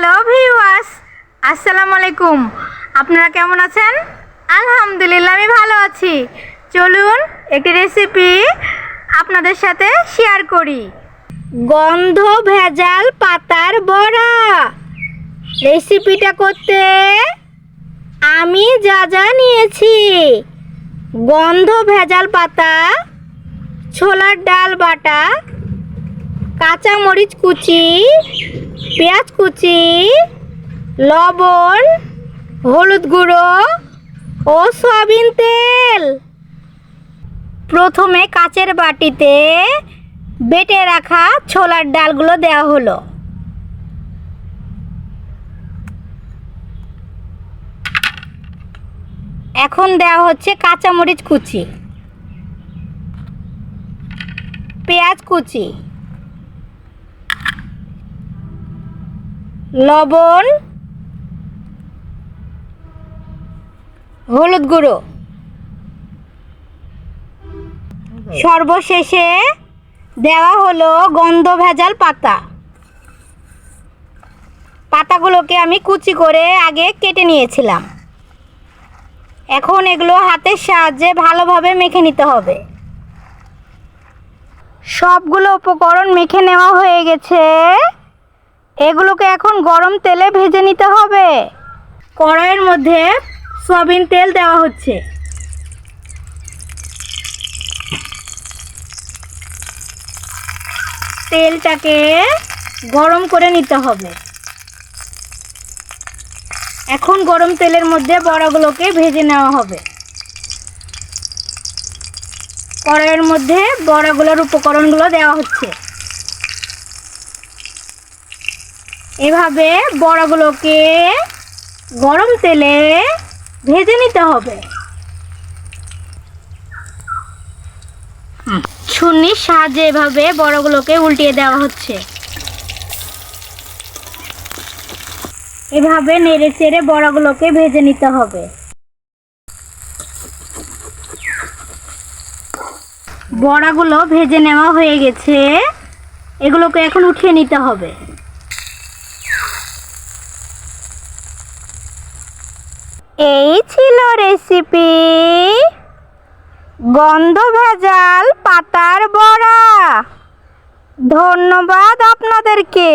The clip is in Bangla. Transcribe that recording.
হ্যালো ভিউয়ার্স আসসালামু আলাইকুম আপনারা কেমন আছেন? আলহামদুলিল্লাহ, আমি ভালো আছি। চলুন একটি রেসিপি আপনাদের সাথে শেয়ার করি। গন্ধ ভেজাল পাতার বড়া। রেসিপিটা করতে আমি যা যা নিয়েছি। গন্ধ ভেজাল পাতা, ছোলার ডাল বাটা কাঁচা মরিচ কুচি, পেঁয়াজ কুচি, লবণ, হলুদ গুঁড়ো ও সয়াবিন তেল। প্রথমে কাচের বাটিতে বেটে রাখা ছোলার ডালগুলো দেওয়া হলো। এখন দেওয়া হচ্ছে কাঁচামরিচ কুচি, পেঁয়াজ কুচি। লবণ, হলুদ গুঁড়ো। সর্বশেষে দেওয়া হলো গন্ধ ভেজাল পাতা। পাতাগুলোকে আমি কুচি করে আগে কেটে নিয়েছিলাম। এখন এগুলো হাতের সাহায্যে ভালোভাবে মেখে নিতে হবে। সবগুলো উপকরণ মেখে নেওয়া হয়ে গেছে। এগুলোকে এখন গরম তেলে ভেজে নিতে হবে। কড়াইয়ের মধ্যে সয়াবিন তেল দেওয়া হচ্ছে। তেলটাকে গরম করে নিতে হবে। এখন গরম তেলের মধ্যে বড়াগুলোকে ভেজে নেওয়া হবে। কড়াইয়ের মধ্যে বড়াগুলোর উপকরণগুলো দেওয়া হচ্ছে। এভাবে বড়াগুলোকে গরম তেলে ভেজে নিতে হবে। ছুন্নির সাহায্যে এভাবে বড়গুলোকে উল্টিয়ে দেওয়া হচ্ছে। এভাবে নেড়ে চেড়ে বড়াগুলোকে ভেজে নিতে হবে। বড়াগুলো ভেজে নেওয়া হয়ে গেছে। এগুলোকে এখন উঠিয়ে নিতে হবে। এই ছিল রেসিপি গন্ধ ভেজাল পাতার বড়া। ধন্যবাদ আপনাদেরকে।